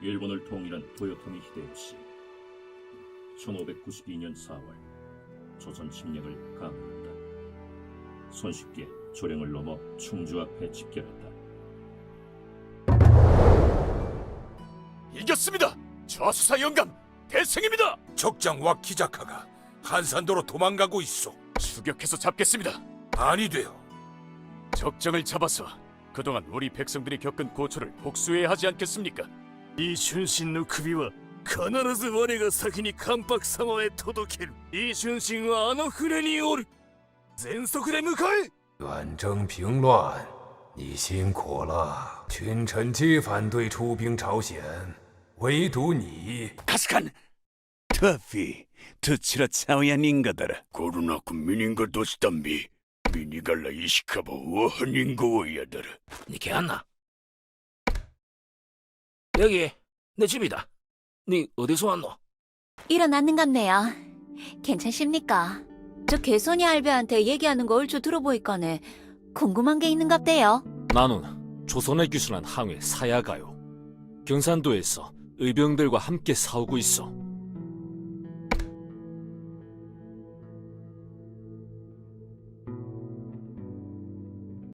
일본을 통일한 도요토미 히데요시 1592년 4월 조선 침략을 강행했다. 손쉽게 조령을 넘어 충주 앞에 집결했다. 이겼습니다. 저수사 영감 대승입니다. 적장과 기자카가 한산도로 도망가고 있어. 추격해서 잡겠습니다. 아니 돼요. 적정을 잡아서 그동안 우리 백성들이 겪은 고초를 복수해야 하지 않겠습니까? 李春心の首は必ず我が先に関白様へ届ける。李春心はあの船におる。全速で向かえ。远征平乱。你辛苦了群臣皆反对出兵朝鲜。唯独你。確かに。タフィどちらちゃ人がだら。コロナくみにんがどしたんび。みにがら石かばわは人がおやだら。にけあんな。 여기 내 집이다 니 어디서 왔노? 일어났는 갑네요. 괜찮습니까? 저 개소니 알베한테 얘기하는 거 얼추 들어보니까네 궁금한 게 있는갑대요. 나는 조선에 귀순한 항해 사야가요. 경산도에서 의병들과 함께 싸우고 있어.